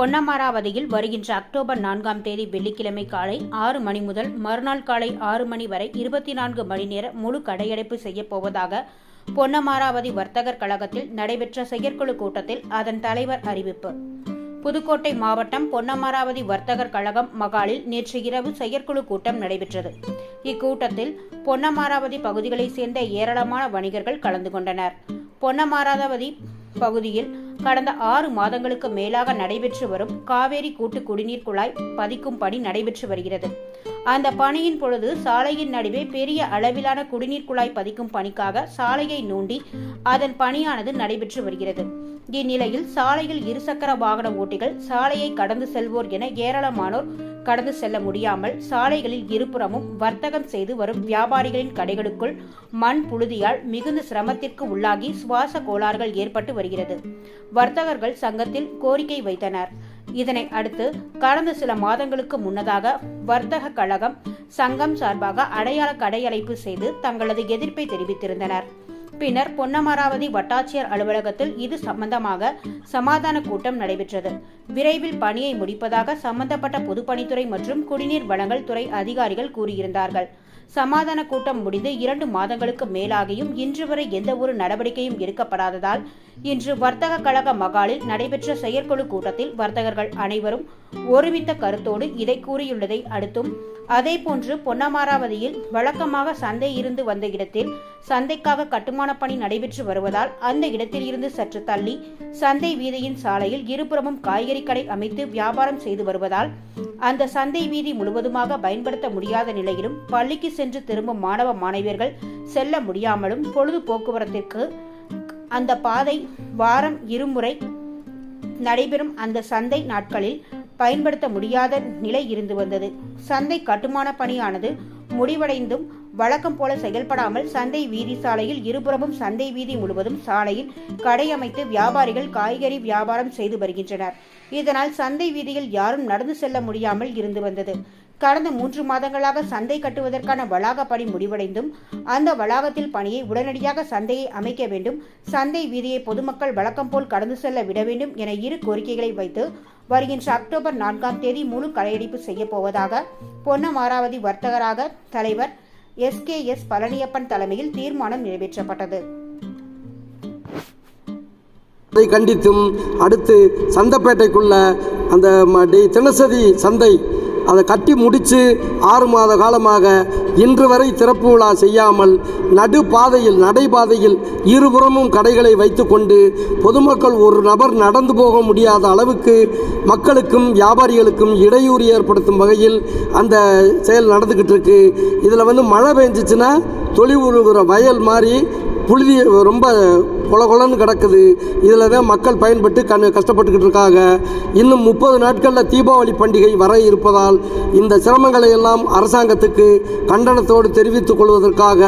பொன்னமராவதியில் வருகின்ற அக்டோபர் நான்காம் தேதி வெள்ளிக்கிழமை காலை ஆறு மணி முதல் மறுநாள் காலை ஆறு மணி வரை இருபத்தி நான்கு மணி நேர முழு கடையடைப்பு செய்யப்போவதாக பொன்னமாராவதி பொன்னமராவதி வர்த்தகர் கழகத்தில் நடைபெற்ற செயற்குழு கூட்டத்தில் அதன் தலைவர் அறிவிப்பு. புதுக்கோட்டை மாவட்டம் பொன்னமராவதி வர்த்தகர் கழகம் மகாலில் நேற்று இரவு செயற்குழு கூட்டம் நடைபெற்றது. இக்கூட்டத்தில் பொன்னமராவதி பகுதிகளைச் சேர்ந்த ஏராளமான வணிகர்கள் கலந்து கொண்டனர். பொன்னமராவதி பகுதியில் கடந்த ஆறு மாதங்களுக்கு மேலாக நடைபெற்று வரும் காவேரி கூட்டு குடிநீர் குழாய் பதிக்கும் பணி நடைபெற்று வருகிறது. அந்த பணியின் பொழுது சாலையின் நடுவே பெரிய அளவிலான குடிநீர் குழாய் பதிக்கும் பணிக்காக சாலையை நோண்டி அதன் பணியானது நடைபெற்று வருகிறது. இந்நிலையில் சாலையில் இருசக்கர வாகன ஓட்டிகள் சாலையை கடந்து செல்வோர் என ஏராளமானோர் கடந்து செல்ல முடியாமல் சாலைகளில் இருபுறமும் வர்த்தகம் செய்து வரும் வியாபாரிகளின் கடைகளுக்குள் மண் புழுதியால் மிகுந்த சிரமத்திற்கு உள்ளாகி சுவாச கோளாறுகள் ஏற்பட்டு வருகிறது. வர்த்தகர்கள் சங்கத்தில் கோரிக்கை வைத்தனர். இதனை அடுத்து கடந்த சில மாதங்களுக்கு முன்னதாக வர்த்தக கழகம் சங்கம் சார்பாக அடையாள கடையடைப்பு செய்து தங்களது எதிர்ப்பை தெரிவித்திருந்தனர். பின்னர் பொன்னமராவதி வட்டாட்சியர் அலுவலகத்தில் இது சம்பந்தமாக சமாதான கூட்டம் நடைபெற்றது. விரைவில் பணியை முடிப்பதாக சம்பந்தப்பட்ட பொதுப்பணித்துறை மற்றும் குடிநீர் வழங்கல் துறை அதிகாரிகள் கூறியிருந்தார்கள். சமாதான கூட்டம் முடிந்து இரண்டு மாதங்களுக்கு மேலாகியும் இன்று வரை எந்த ஒரு நடவடிக்கையும் எடுக்கப்படாததால் இன்று வர்த்தக கழக மகாலில் நடைபெற்ற செயற்குழு கூட்டத்தில் வர்த்தகர்கள் அனைவரும் ஒருமித்த கருத்தோடு இதை கூறியுள்ளதை அடுத்தும் அதேபோன்று பொன்னமாராவதியில் வழக்கமாக சந்தை இருந்து வந்த இடத்தில் சந்தைக்காக கட்டுமான பணி நடைபெற்று வருவதால் அந்த இடத்தில் இருந்து சற்று தள்ளி சந்தை வீதியின் சாலையில் இருபுறமும் காய்கறி கடை அமைத்து வியாபாரம் செய்து வருவதால் அந்த சந்தை வீதி முழுவதுமாக பயன்படுத்த முடியாத நிலையிலும் பள்ளிக்கு சென்று திரும்பும் மாணவ மாணவியர்கள் செல்ல முடியாமலும் பொழுது போக்குவரத்திற்கு அந்த பாதை வாரம் இருமுறை நடைபெறும் அந்த சந்தை நாட்களில் பயன்படுத்த முடியாத நிலை இருந்து வந்தது. சந்தை கட்டுமான பணியானது முடிவடைந்தும் வழக்கம் போல செயல்படாமல் சந்தை வீதி சாலையில் இருபுறமும் சந்தை வீதி முழுவதும் சாலையில் கடை அமைத்து வியாபாரிகள் காய்கறி வியாபாரம் செய்து வருகின்றனர். இதனால் சந்தை வீதியில் யாரும் நடந்து செல்ல முடியாமல் இருந்து வந்தது. கடந்த மூன்று மாதங்களாக சந்தை கட்டுவதற்கான வளாக பணி முடிவடைந்தும் அந்த வளாகத்தில் பணியை உடனடியாக சந்தையை அமைக்க வேண்டும் சந்தை வீதியை பொதுமக்கள் வழக்கம் போல் கடந்து செல்ல விட வேண்டும் என இரு கோரிக்கைகளை வைத்து வருகின்ற அக்டோபர் நான்காம் தேதி முழு கடையடைப்பு செய்ய போவதாக பொன்னமாராவதி வர்த்தகராக தலைவர் எஸ் கே எஸ் பழனியப்பன் தலைமையில் தீர்மானம் நிறைவேற்றப்பட்டது. அதை கண்டித்தும் அடுத்து சந்தப்பேட்டைக்குள்ள அந்த ம- தினசரி சந்தை அதை கட்டி முடித்து ஆறு மாத காலமாக இன்று வரை திறப்பு விழா செய்யாமல் நடுப்பாதையில் நடைபாதையில் இருபுறமும் கடைகளை வைத்துக்கொண்டு பொதுமக்கள் ஒரு நபர் நடந்து போக முடியாத அளவுக்கு மக்களுக்கும் வியாபாரிகளுக்கும் இடையூறு ஏற்படுத்தும் வகையில் அந்த செயல் நடந்துக்கிட்டு இருக்கு. இதில் வந்து மழை பெஞ்சிச்சுன்னா தொழில் உழுகிற வயல் மாதிரி புழுதி ரொம்ப கொல கொலன்னு கிடக்குது. இதில் தான் மக்கள் பயன்பட்டு கண் கஷ்டப்பட்டுக்கிட்டு இருக்காங்க. இன்னும் முப்பது நாட்களில் தீபாவளி பண்டிகை வர இருப்பதால் இந்த சிரமங்களை எல்லாம் அரசாங்கத்துக்கு கண்டனத்தோடு தெரிவித்துக் கொள்வதற்காக